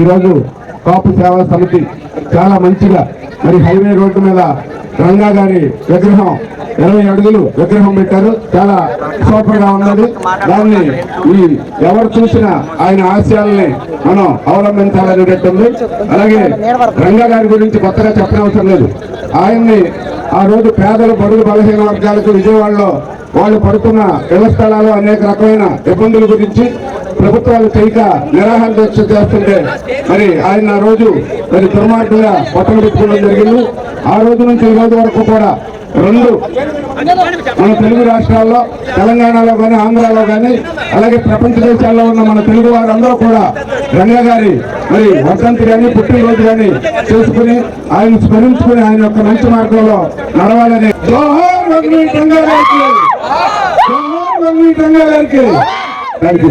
ఈరోజు కాపు సేవా సమితి చాలా మంచిగా మరి హైవే రోడ్డు మీద రంగా గారి విగ్రహం ఇరవై అడుగులు విగ్రహం పెట్టారు. చాలా సూపర్గా ఉన్నది. దాన్ని ఈ ఎవరు చూసినా ఆయన ఆశయాల్ని మనం అవలంబించాలనేటట్టుంది. అలాగే రంగా గారి గురించి కొత్తగా చెప్పనవసరం లేదు. ఆయన్ని ఆ రోజు పేదలు బడుగు బలహీన వర్గాలకు విజయవాడలో వాళ్ళు పడుతున్న ఇళ్ళ స్థలాలు అనేక రకమైన ఇబ్బందుల గురించి ప్రభుత్వాలు చేయక నిరాహార దీక్ష చేస్తుంటే మరి ఆయన ఆ రోజు మరి దుర్మార్గంగా పట్టణ పెట్టుకోవడం జరిగింది. ఆ రోజు నుంచి ఈ రోజు వరకు కూడా రెండు మన తెలుగు రాష్ట్రాల్లో తెలంగాణలో కానీ ఆంధ్రాలో కానీ అలాగే ప్రపంచ దేశాల్లో ఉన్న మన తెలుగు వారందరూ కూడా రంగ గారి మరి వర్ధంతి కానీ పుట్టినరోజు కానీ చేసుకుని ఆయన స్మరించుకుని ఆయన యొక్క మంచి మార్గంలో నడవాలని జోహార్ రంగా గారికి. Thank you